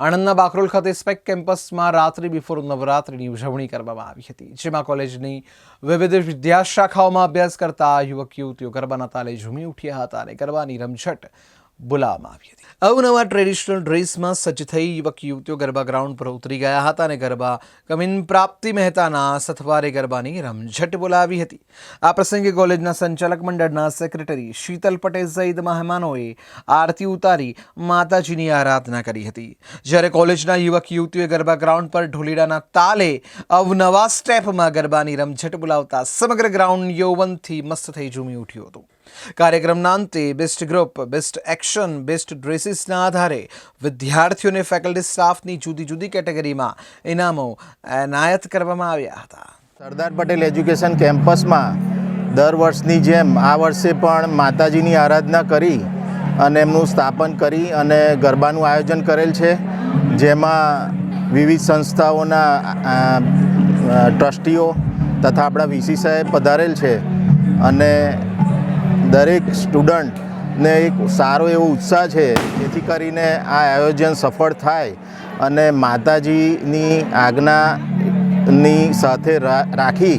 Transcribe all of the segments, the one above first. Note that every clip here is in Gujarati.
આણંદના બાકરોલ ખાતે સ્પેક કેમ્પસમાં રાત્રિ બિફોર નવરાત્રિની ઉજવણી કરવામાં આવી હતી, જેમાં કોલેજની વિવિધ વિદ્યાશાખાઓમાં અભ્યાસ કરતા યુવક, યુવતીઓ ગરબાના તાલે ઝૂમી ઉઠ્યા હતા અને ગરબાની રમઝટ બોલાવવામાં આવી હતી. અવનવા ટ્રેડિશનલ ડ્રેસમાં સજ્જ થઈ યુવક યુવતીઓ ગરબા ગ્રાઉન્ડ પર ઉતરી ગયા હતા અને ગરબા કમિન પ્રાપ્તિ મહેતાના સથવારે ગરબાની રમઝટ બોલાવી હતી. આ પ્રસંગે કોલેજના સંચાલક મંડળના સેક્રેટરી શીતલ પટેલ સહિત મહેમાનોએ આરતી ઉતારી માતાજીની આરાધના કરી હતી. જ્યારે કોલેજના યુવક યુવતીઓએ ગરબા ગ્રાઉન્ડ પર ઢોલીડાના તાલે અવનવા સ્ટેપમાં ગરબાની રમઝટ બોલાવતા સમગ્ર ગ્રાઉન્ડ યૌવનથી મસ્ત થઈ ઝૂમી ઉઠ્યું હતું. કાર્યક્રમના અંતે best group best action best ડ્રેસીસના આધારે વિદ્યાર્થીઓને ફેકલ્ટી સ્ટાફની જુદી જુદી કેટેગરીમાં ઇનામો એનાયત કરવામાં આવ્યા હતા. સરદાર પટેલ એજ્યુકેશન કેમ્પસમાં દર વર્ષની જેમ આ વર્ષે પણ માતાજીની આરાધના કરી અને એમનું સ્થાપન કરી અને ગરબાનું આયોજન કરેલ છે. જેમાં વિવિધ સંસ્થાઓના ટ્રસ્ટીઓ તથા આપણા વીસી સાહેબ પધારેલ છે. અને દરેક સ્ટુડન્ટને એક સારો એવો ઉત્સાહ છે, જેથી કરીને આ આયોજન સફળ થાય અને માતાજીની આજ્ઞાની સાથે રાખી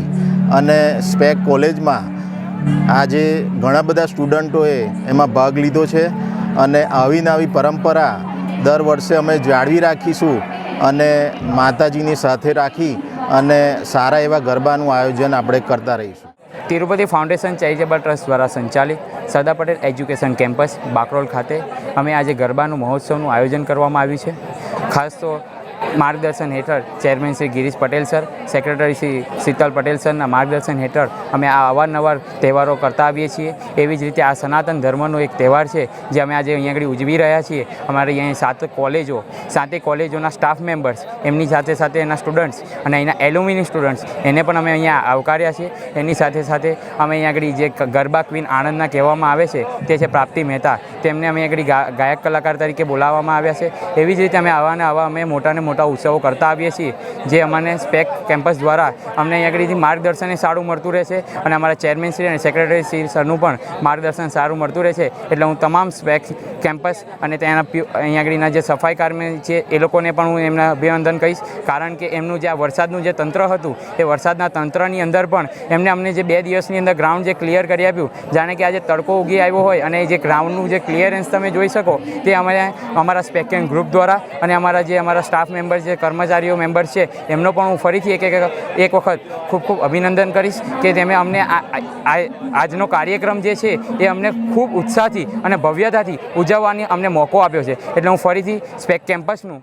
અને સ્પેક કોલેજમાં આજે ઘણા બધા સ્ટુડન્ટોએ એમાં ભાગ લીધો છે અને આવી નવી પરંપરા દર વર્ષે અમે જાળવી રાખીશું અને માતાજીની સાથે રાખી અને સારા એવા ગરબાનું આયોજન આપણે કરતા રહીશું. તિરુપતિ ફાઉન્ડેશન ચેરિટેબલ ટ્રસ્ટ દ્વારા સંચાલિત સરદાર પટેલ એજ્યુકેશન કેમ્પસ, બાકરોલ ખાતે. અમે આજે ગરબાનું મહોત્સવનું આયોજન કરવામાં આવ્યું છે. ખાસ તો માર્ગદર્શન હેઠળ chairman Shri Girish Patel sir, secretary Shri Shital Patel સરના માર્ગદર્શન હેઠળ અમે આ અવારનવાર તહેવારો કરતા આવીએ છીએ. એવી જ રીતે આ સનાતન ધર્મનો એક તહેવાર છે, જે અમે આજે અહીંયા આગળ ઉજવી રહ્યા છીએ. અમારે અહીંયા સાત કોલેજો, સાતે કોલેજોના સ્ટાફ મેમ્બર્સ એમની સાથે સાથે એના સ્ટુડન્ટ્સ અને અહીંના એલ્યુમિની સ્ટુડન્ટ્સ એને પણ અમે અહીંયા આવકાર્યા છીએ. એની સાથે સાથે અમે અહીંયા આગળ જે ગરબા ક્વીન આણંદના કહેવામાં આવે છે, તે છે પ્રાપ્તિ મહેતા. તેમને અમે આગળ ગાયક કલાકાર તરીકે બોલાવવામાં આવ્યા છે. એવી જ રીતે અમે આવા ને અમે મોટા ને મોટા ઉત્સવો કરતા આવીએ છીએ, જે અમને સ્પેક કેમ્પસ દ્વારા અમને અહીંયા આગળથી માર્ગદર્શન સારું મળતું રહે છે અને અમારા ચેરમેન શ્રી અને સેક્રેટરી શ્રી સરનું પણ માર્ગદર્શન સારું મળતું રહે છે એટલે હું તમામ સ્પેક કેમ્પસ અને ત્યાંના અહીંયા આગળના જે સફાઈ કર્મી છે, એ લોકોને પણ હું એમના અભિનંદન કહીશ. કારણ કે એમનું જે આ વરસાદનું જે તંત્ર હતું, એ વરસાદના તંત્રની અંદર પણ એમને અમને જે બે દિવસની અંદર ગ્રાઉન્ડ જે ક્લિયર કરી આપ્યું, જાણે કે આજે તડકો ઉગી આવ્યો હોય અને જે ગ્રાઉન્ડનું જે ક્લિયરન્સ તમે જોઈ શકો, તે અમે અમારા સ્પેકિંગ ગ્રુપ દ્વારા અને અમારા જે અમારા સ્ટાફ મેમ્બર જે કર્મચારીઓ મેમ્બર છે, એમનો પણ હું ફરીથી એક એક એક વખત ખૂબ ખૂબ અભિનંદન કરીશ કે તેમણે અમને આજનો કાર્યક્રમ જે છે, એ અમને ખૂબ ઉત્સાહથી અને ભવ્યતાથી ઉજવવાની અમને મોકો આપ્યો છે. એટલે હું ફરીથી સ્પેક કેમ્પસનું